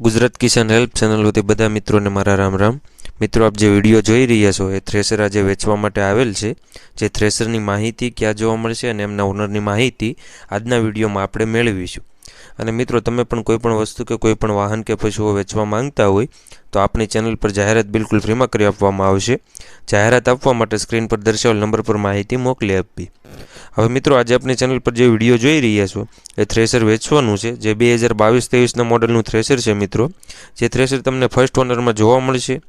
ગુજરાત કિસાન help channel વતી બધા મિત્રોને મારા રામ રામ. મિત્રો, આપ જે વીડિયો જોઈ રહ્યા છો, એ થ્રેસર આજે વેચવા માટે આવેલ છે. જે થ્રેસરની માહિતી ક્યાં જોવા મળશે અને એમના ઓનરની માહિતી આજના વિડીયોમાં આપણે મેળવીશું. અને મિત્રો, તમે પણ કોઈ પણ વસ્તુ કે કોઈ પણ વાહન કે પશુઓ વેચવા માંગતા હોય, તો આપણી ચેનલ પર જાહેરાત બિલકુલ ફ્રીમાં કરી આપવામાં આવશે. જાહેરાત આપવા માટે સ્ક્રીન પર દર્શાવેલ નંબર પર માહિતી મોકલી આપવી. હવે મિત્રો, આજે આપણી ચેનલ પર જે વીડિયો જોઈ રહ્યા છો, એ થ્રેસર વેચવાનું છે, જે બે હજાર બાવીસ ત્રેવીસના મોડલનું થ્રેસર છે મિત્રો. જે થ્રેસર તમને ફર્સ્ટ ઓનરમાં જોવા મળશે.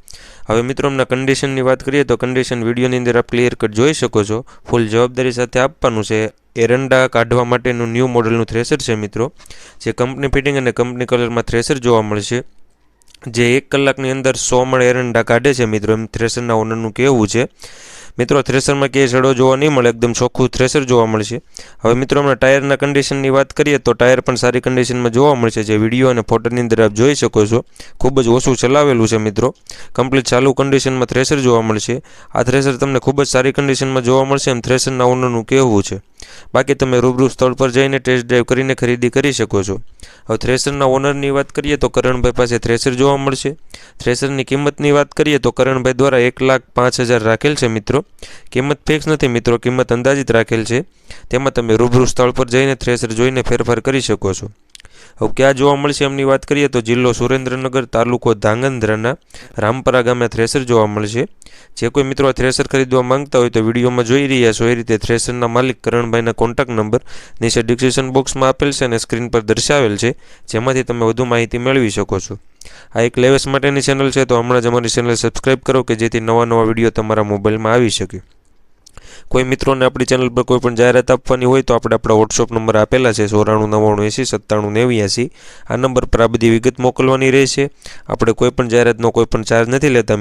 હવે મિત્રો અમને કન્ડિશનની વાત કરીએ તો કન્ડિશન વિડીયોની અંદર આપ ક્લિયર કટ જોઈ શકો છો. ફૂલ જવાબદારી સાથે આપવાનું છે. એરંડા કાઢવા માટેનું ન્યૂ મોડલનું થ્રેસર છે મિત્રો. જે કંપની ફિટિંગ અને કંપની કલરમાં થ્રેસર જોવા મળશે. જે એક કલાકની અંદર સો મણ એરંડા કાઢે છે મિત્રો. એમ થ્રેસરના ઓનરનું કહેવું છે. મિત્રો થ્રેસરમાં ક્યાંય સડો જોવા નહીં મળે, એકદમ ચોખ્ખું થ્રેસર જોવા મળશે. હવે મિત્રો, હમણાં ટાયરના કન્ડિશનની વાત કરીએ, તો ટાયર પણ સારી કન્ડિશનમાં જોવા મળશે. જે વીડિયો અને ફોટોની અંદર આપ જોઈ શકો છો. ખૂબ જ ઓછું ચલાવેલું છે મિત્રો. કમ્પ્લીટ ચાલુ કન્ડિશનમાં થ્રેસર જોવા મળશે. આ થ્રેસર તમને ખૂબ જ સારી કન્ડિશનમાં જોવા મળશે એમ થ્રેસરના ઓનરનું કહેવું છે. બાકી તમે રૂબરૂ સ્થળ પર જઈને ટેસ્ટ ડ્રાઈવ કરીને ખરીદી કરી શકો છો. હવે થ્રેસરના ઓનરની વાત કરીએ, તો કરણભાઈ પાસે થ્રેસર જોવા મળશે. થ્રેસરની કિંમતની વાત કરીએ, તો કરણભાઈ દ્વારા એક લાખ પાંચ હજાર રાખેલ છે મિત્રો. કિંમત ફિક્સ નથી મિત્રો, કિંમત અંદાજિત રાખેલ છે. તેમાં તમે રૂબરૂ સ્થળ પર જઈને થ્રેસર જોઈને ફેરફાર કરી શકો છો. હવે ક્યાં જોવા મળશે એમની વાત કરીએ તો જિલ્લો સુરેન્દ્રનગર, તાલુકો ધાંગધ્રાના રામપરા ગામે થ્રેસર જોવા મળશે. જે કોઈ મિત્રો આ થ્રેસર ખરીદવા માંગતા હોય તો વિડીયોમાં જોઈ રહ્યા છો, એ રીતે થ્રેસરના માલિક કરણભાઈના કોન્ટેક્ટ નંબર નીચે ડિસ્ક્રિપ્શન બોક્સમાં આપેલ છે અને સ્ક્રીન પર દર્શાવેલ છે, જેમાંથી તમે વધુ માહિતી મેળવી શકો છો. આ એક લેવેસ માટેની ચેનલ છે, તો હમણાં જ અમારી ચેનલ સબસ્ક્રાઈબ કરો કે જેથી નવા નવા વીડિયો તમારા મોબાઈલમાં આવી શકે. કોઈ મિત્રોને આપણી ચેનલ પર કોઈ પણ જાહેરાત આપવાની હોય તો આપણે આપણા વોટ્સઅપ નંબર આપેલા છે ચોરાણું નવ્વાણું એંસી સત્તાણું નેવ્યાસી. આ નંબર પર આ બધી વિગત મોકલવાની રહેશે. આપણે કોઈ પણ જાહેરાતનો કોઈ પણ ચાર્જ નથી લેતા